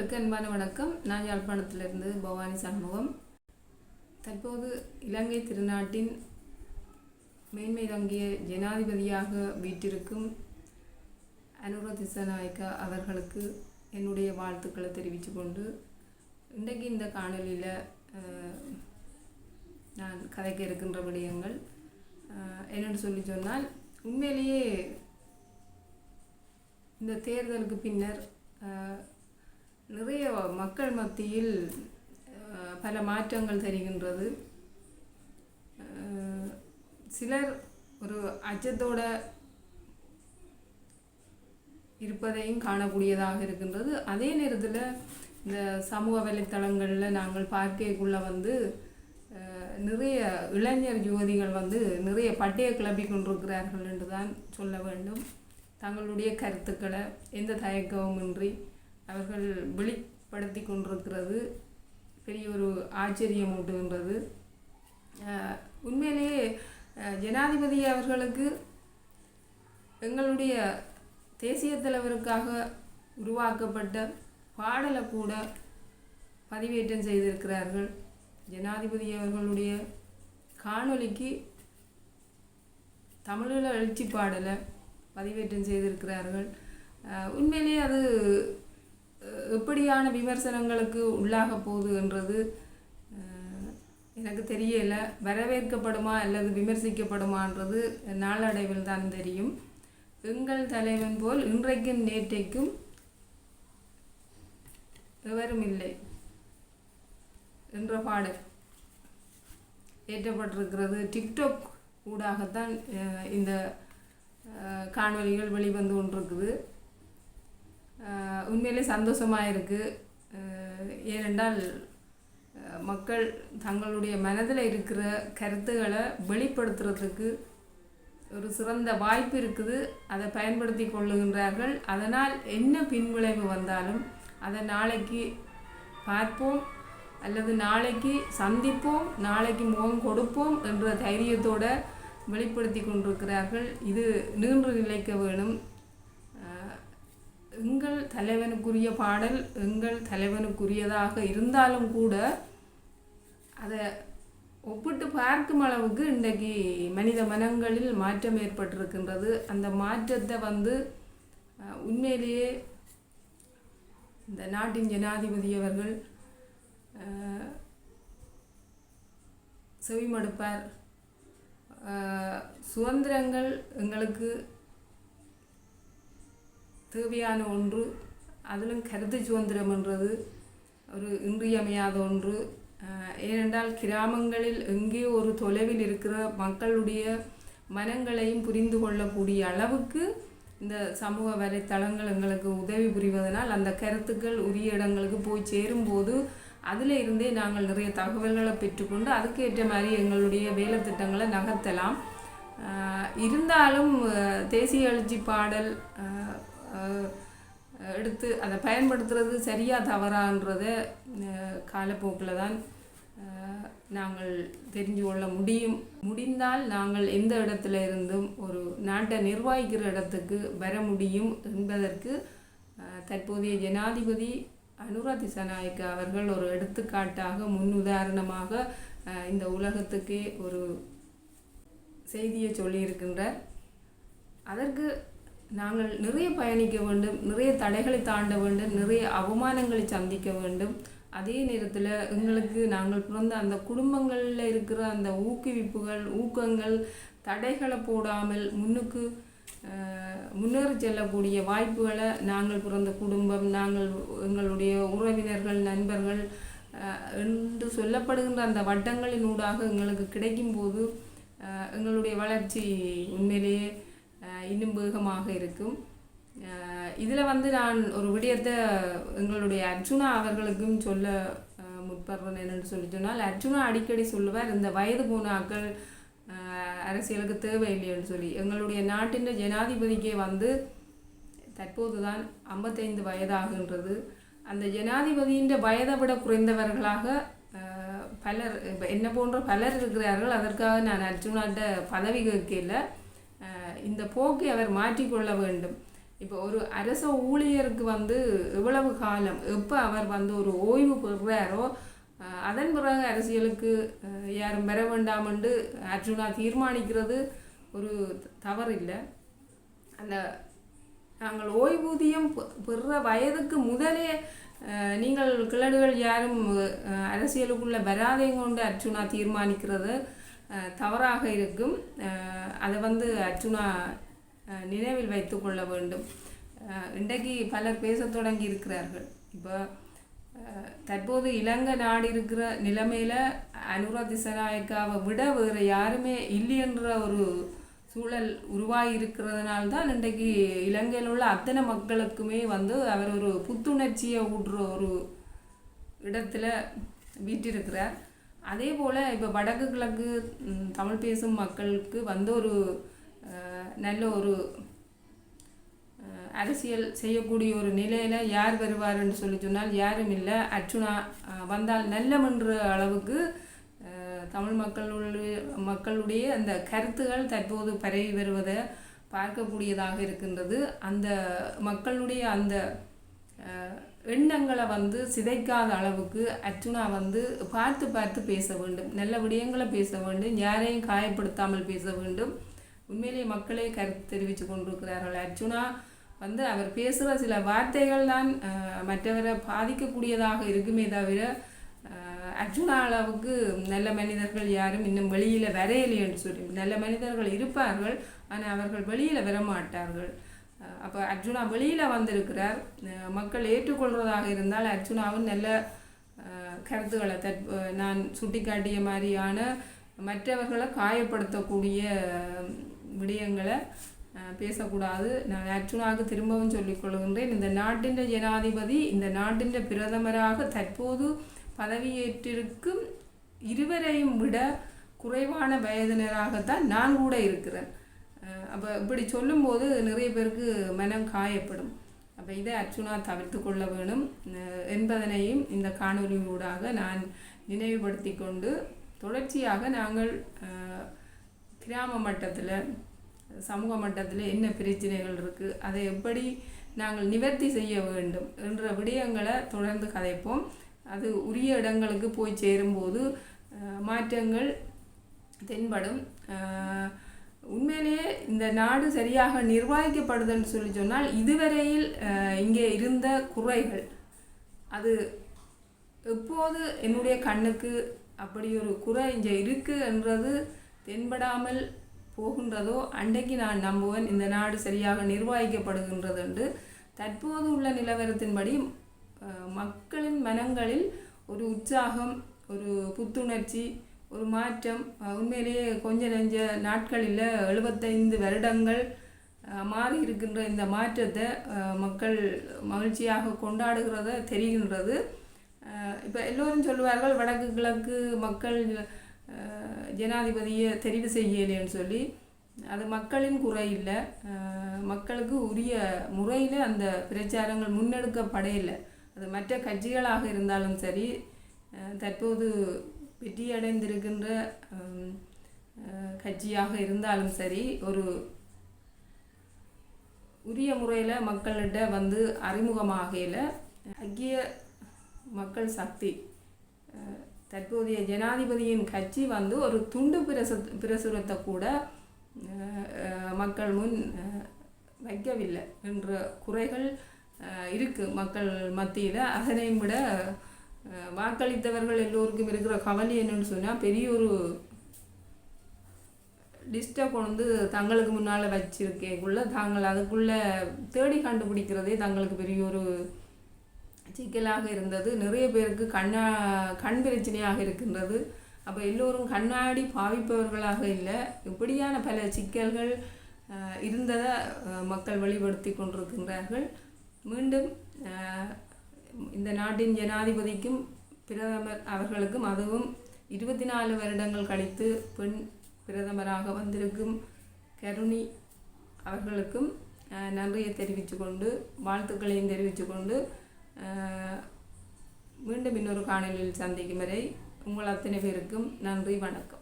உறவுகளுக்கு அன்பான வணக்கம். நான் யாழ்ப்பாணத்திலிருந்து பவானி சண்முகம். தற்போது இலங்கை திருநாட்டின் மேன்மை தங்கிய ஜனாதிபதியாக வீட்டிருக்கும் அனுர திசாநாயக்கா அவர்களுக்கு என்னுடைய வாழ்த்துக்களை தெரிவித்து கொண்டு இன்றைக்கு இந்த காணொலியில் நான் கதைக்க இருக்கின்ற விடயங்கள் என்னென்னு சொல்லி சொன்னால் உண்மையிலேயே இந்த தேர்தலுக்கு பின்னர் நிறைய மக்கள் மத்தியில் பல மாற்றங்கள் தெரிகின்றது. சிலர் ஒரு அச்சத்தோட இருப்பதையும் காணக்கூடியதாக இருக்கின்றது. அதே நேரத்தில் இந்த சமூக வலைத்தளங்களில் நாங்கள் பார்க்கக்குள்ளே வந்து நிறைய இளைஞர் யுவதிகள் வந்து நிறைய பட்டையை கிளப்பி கொண்டிருக்கிறார்கள் என்று தான் சொல்ல வேண்டும். தங்களுடைய கருத்துக்களை எந்த தயக்கமுமின்றி அவர்கள் வெளிப்படுத்தி கொண்டிருக்கிறது. பெரிய ஒரு ஆச்சரியம் ஊட்டுகின்றது. உண்மையிலேயே ஜனாதிபதி அவர்களுக்கு எங்களுடைய தேசிய தலைவருக்காக உருவாக்கப்பட்ட பாடலை கூட பதிவேற்றம் செய்திருக்கிறார்கள். ஜனாதிபதி அவர்களுடைய காணொலிக்கு தமிழில் எழுச்சி பாடலை பதிவேற்றம் செய்திருக்கிறார்கள். உண்மையிலேயே அது எப்படியான விமர்சனங்களுக்கு உள்ளாக போகுதுன்றது எனக்கு தெரியல. வரவேற்கப்படுமா அல்லது விமர்சிக்கப்படுமான்றது நாளடைவில் தான் தெரியும். எங்கள் தலைவன் போல் இன்றைக்கும் நேற்றைக்கும் எவரும் இல்லை என்ற பாடல் ஏற்றப்பட்டிருக்கிறது. டிக்டாக் ஊடாகத்தான் இந்த காணொலிகள் காணொளிகள் வெளிவந்து கொண்டிருக்குது. உண்மையிலே சந்தோஷமாக இருக்குது ஏனென்றால் மக்கள் தங்களுடைய மனதில் இருக்கிற கருத்துக்களை வெளிப்படுத்துறதுக்கு ஒரு சிறந்த வாய்ப்பு இருக்குது. அதை பயன்படுத்தி கொள்ளுகின்றார்கள். அதனால் என்ன பின்விளைவு வந்தாலும் அதை நாளைக்கு பார்ப்போம். அல்லது நாளைக்கு சந்திப்போம். நாளைக்கு முகம் கொடுப்போம் என்ற தைரியத்தோடு வெளிப்படுத்தி கொண்டிருக்கிறார்கள். இது நீண்டு நிலைக்க வேணும். தலைவனுக்குரிய பாடல் எங்கள் தலைவனுக்குரியதாக இருந்தாலும் கூட அதை ஒப்பிட்டு பார்க்கும் அளவுக்கு இன்றைக்கு மனித மனங்களில் மாற்றம் ஏற்பட்டிருக்கின்றது. அந்த மாற்றத்தை வந்து உண்மையிலேயே இந்த நாட்டின் ஜனாதிபதி அவர்கள் செவிமடுப்பார். சுதந்திரங்கள் எங்களுக்கு தேவையான ஒன்று அதிலும் கருத்து சுதந்திரம் என்றது ஒரு இன்றியமையாத ஒன்று. ஏனென்றால் கிராமங்களில் எங்கே ஒரு தொலைவில் இருக்கிற மக்களுடைய மனங்களையும் புரிந்து கொள்ளக்கூடிய அளவுக்கு இந்த சமூக வலைத்தளங்கள் எங்களுக்கு உதவி புரிவதனால் அந்த கருத்துக்கள் உரிய இடங்களுக்கு போய் சேரும்போது அதில் இருந்தே நாங்கள் நிறைய தகவல்களை பெற்றுக்கொண்டு அதுக்கேற்ற மாதிரி எங்களுடைய வேலை திட்டங்களை நகர்த்தலாம். இருந்தாலும் தேசிய எழுச்சி பாடல் எடுத்து அதை பயன்படுத்துறது சரியா தவறான்றத காலப்போக்கில் தான் நாங்கள் தெரிஞ்சு கொள்ள முடியும். முடிந்தால் நாங்கள் எந்த இடத்துல இருந்தும் ஒரு நாட்டை நிர்வகிக்கிற இடத்துக்கு வர முடியும் என்பதற்கு தற்போதைய ஜனாதிபதி அனுரா திசாநாயக்க அவர்கள் ஒரு எடுத்துக்காட்டாக முன் உதாரணமாக இந்த உலகத்துக்கே ஒரு செய்தியை சொல்லியிருக்கின்றார். அதற்கு நாங்கள் நிறைய பயணிக்க வேண்டும் நிறைய தடைகளை தாண்ட வேண்டும் நிறைய அவமானங்களை சந்திக்க வேண்டும். அதே நேரத்தில் எங்களுக்கு நாங்கள் பிறந்த அந்த குடும்பங்களில் இருக்கிற அந்த ஊக்குவிப்புகள் ஊக்கங்கள் தடைகளை போடாமல் முன்னுக்கு முன்னேறி செல்லக்கூடிய வாய்ப்புகளை நாங்கள் பிறந்த குடும்பம் நாங்கள் எங்களுடைய உறவினர்கள் நண்பர்கள் என்று சொல்லப்படுகின்ற அந்த வட்டங்களின் ஊடாக எங்களுக்கு கிடைக்கும்போது எங்களுடைய வளர்ச்சி உண்மையிலேயே இன்னும் வேகமாக இருக்கும். இதில் வந்து நான் ஒரு விடயத்தை எங்களுடைய அர்ஜுனா அவர்களுக்கும் சொல்ல முற்படுறேன் என்னென்னு சொல்லி சொன்னால் அர்ஜுனா அடிக்கடி சொல்லுவார் இந்த வயது போனாக்கள் அரசியலுக்கு தேவையில்லைன்னு சொல்லி. எங்களுடைய நாட்டின் ஜனாதிபதிக்கே வந்து தற்போது தான் ஐம்பத்தைந்து வயதாகின்றது. அந்த ஜனாதிபதியின் வயதை விட குறைந்தவர்களாக பலர் என்ன போன்ற பலர் இருக்கிறார்கள் அதற்காக நான் அர்ஜுனாட்ட பதவி கேட்கல. இந்த போக்கை அவர் மாற்றிக்கொள்ள வேண்டும். இப்போ ஒரு அரச ஊழியருக்கு வந்து எவ்வளவு காலம் எப்போ அவர் வந்து ஒரு ஓய்வு பெறுறாரோ அதன் பிறகு அரசியலுக்கு யாரும் பெற வேண்டாம் என்று அர்ஜுனா தீர்மானிக்கிறது ஒரு தவறு இல்லை அந்த நாங்கள் ஓய்வூதியம் பெ- வயதுக்கு முதலே நீங்கள் கிழடுகள் யாரும் அரசியலுக்குள்ளே அரசியலுக்குள்ள கொண்டு அர்ச்சுனா தீர்மானிக்கிறது. தவறாக இருக்கும். அதை வந்து அர்ஜுனா நினைவில் நினைவில் வைத்துக்கொள்ள வேண்டும். இன்றைக்கு பலர் பேசத் தொடங்கி இருக்கிறார்கள். இப்போ தற்போது இலங்கை நாடு இருக்கிற நிலைமையில் அனுரா திசநாயக்காவை விட வேறு யாருமே இல்லைன்ற ஒரு சூழல் உருவாகி இருக்கிறதுனால தான் இன்றைக்கு இலங்கையில் உள்ள அத்தனை மக்களுக்குமே வந்து அவர் ஒரு புத்துணர்ச்சியை ஊட்டுற ஒரு இடத்துல வீட்டிருக்கிறார் அதே போல் இப்போ வடக்கு கிழக்கு தமிழ் பேசும் மக்களுக்கு வந்து ஒரு நல்ல ஒரு அரசியல் செய்யக்கூடிய ஒரு நிலையில் யார் வருவார்னு சொல்லி சொன்னால் யாரும் இல்லை. அர்ச்சுனா வந்தால் நல்லமென்ற அளவுக்கு தமிழ் மக்களுடைய மக்களுடைய அந்த கருத்துகள் தற்போது பரவி வருவதை பார்க்கக்கூடியதாக இருக்கின்றது. அந்த மக்களுடைய அந்த எண்ணங்களை வந்து சிதைக்காத அளவுக்கு அர்ச்சுனா வந்து பார்த்து பார்த்து பேச வேண்டும். நல்ல விடயங்களை பேச வேண்டும். யாரையும் காயப்படுத்தாமல் பேச வேண்டும். உண்மையிலேயே மக்களே கருத்து தெரிவித்து கொண்டிருக்கிறார்கள். அர்ச்சுனா வந்து அவர் பேசுகிற சில வார்த்தைகள் தான் மற்றவரை பாதிக்கக்கூடியதாக இருக்குமே தவிர அர்ஜுனா அளவுக்கு நல்ல மனிதர்கள் யாரும் இன்னும் வெளியில் வரையலை என்று சொல்லி நல்ல மனிதர்கள் இருப்பார்கள் ஆனால் அவர்கள் வெளியில் வரமாட்டார்கள். அப்போ அர்ஜுனா வெளியில் வந்திருக்கிறார். மக்கள் ஏற்றுக்கொள்வதாக இருந்தால் அர்ஜுனாவும் நல்ல கருத்துக்களை தற் நான் சுட்டிக்காட்டிய மாதிரியான மற்றவர்களை காயப்படுத்தக்கூடிய விடயங்களை பேசக்கூடாது. நான் அர்ஜுனாவுக்கு திரும்பவும் சொல்லிக் கொள்கின்றேன். இந்த நாட்டின் ஜனாதிபதி இந்த நாட்டின் பிரதமராக தற்போது பதவியேற்றிருக்கும் இருவரையும் விட குறைவான வயதினராகத்தான் நான் கூட இருக்கிறேன். அப்போ இப்படி சொல்லும்போது நிறைய பேருக்கு மனம் காயப்படும். அப்போ இதை அர்ச்சுனா தவிர்த்து கொள்ள வேணும். என்பதனையும் இந்த காணொலியூடாக நான் நினைவுபடுத்தி கொண்டு தொடர்ச்சியாக நாங்கள் கிராம மட்டத்தில் சமூக மட்டத்தில் என்ன பிரச்சனைகள் இருக்குது அதை எப்படி நாங்கள் நிவர்த்தி செய்ய வேண்டும் என்ற விடயங்களை தொடர்ந்து கதைப்போம். அது உரிய இடங்களுக்கு போய் சேரும்போது மாற்றங்கள் தென்படும். உண்மையிலேயே இந்த நாடு சரியாக நிர்வகிக்கப்படுதுன்னு சொல்லி சொன்னால் இதுவரையில் இங்கே இருந்த குறைகள். அது எப்போது என்னுடைய கண்ணுக்கு அப்படி ஒரு குறை இங்கே இருக்குது என்றது தென்படாமல் போகின்றதோ அன்றைக்கு நான் நம்புவேன் இந்த நாடு சரியாக நிர்வகிக்கப்படுகின்றது என்று தற்போது உள்ள நிலவரத்தின்படி மக்களின் மனங்களில் ஒரு உற்சாகம் ஒரு புத்துணர்ச்சி ஒரு மாற்றம். உண்மையிலேயே கொஞ்ச நெஞ்ச நாட்களில் எழுபத்தைந்து வருடங்கள் மாறி இருக்கின்ற இந்த மாற்றத்தை மக்கள் மகிழ்ச்சியாக கொண்டாடுகிறத தெரிகின்றது. இப்போ எல்லோரும் சொல்லுவார்கள் வடக்கு கிழக்கு மக்கள் ஜனாதிபதியை தெரிவு செய்யலைன்னு சொல்லி. அது மக்களின் குறை இல்லை. மக்களுக்கு உரிய முறையில் அந்த பிரச்சாரங்கள் முன்னெடுக்கப்படையில்லை அது மற்ற கட்சிகளாக இருந்தாலும் சரி தற்போது வெற்றியடைந்திருக்கின்ற கட்சியாக இருந்தாலும் சரி ஒரு உரிய முறையில் மக்கள்கிட்ட வந்து அறிமுகமாகையில் ஐக்கிய மக்கள் சக்தி தற்போதைய ஜனாதிபதியின் கட்சி வந்து ஒரு துண்டு பிரசு பிரசுரத்தை கூட மக்கள் முன் வைக்கவில்லை என்ற குறைகள் இருக்குது மக்கள் மத்தியில். அதனையும் விட வாக்களித்தவர்கள் எல்லோருக்கும் இருக்கிற கவலை என்னன்னு சொன்னால் பெரிய ஒரு லிஸ்ட்டை கொண்டு தங்களுக்கு முன்னால் வச்சிருக்கேக்குள்ள தாங்கள் அதுக்குள்ளே தேடி கண்டுபிடிக்கிறதே தங்களுக்கு பெரிய ஒரு சிக்கலாக இருந்தது. நிறைய பேருக்கு கண்ணா கண் பிரச்சனையாக இருக்கின்றது. அப்போ எல்லோரும் கண்ணாடி பாவிப்பவர்களாக இல்லை. இப்படியான பல சிக்கல்கள் இருந்ததை மக்கள் வெளிப்படுத்தி கொண்டிருக்கின்றார்கள். மீண்டும் இந்த நாட்டின் ஜனாதிபதிக்கும் பிரதமர் அவர்களுக்கும் அதுவும் இருபத்தி நாலு வருடங்கள் கழித்து பெண் பிரதமராக வந்திருக்கும் கருணி அவர்களுக்கும் நன்றியை தெரிவித்து கொண்டு வாழ்த்துக்களையும் தெரிவித்து கொண்டு மீண்டும் இன்னொரு காணொலியில் சந்திக்கும் வரை உங்கள் அத்தனை பேருக்கும் நன்றி வணக்கம்.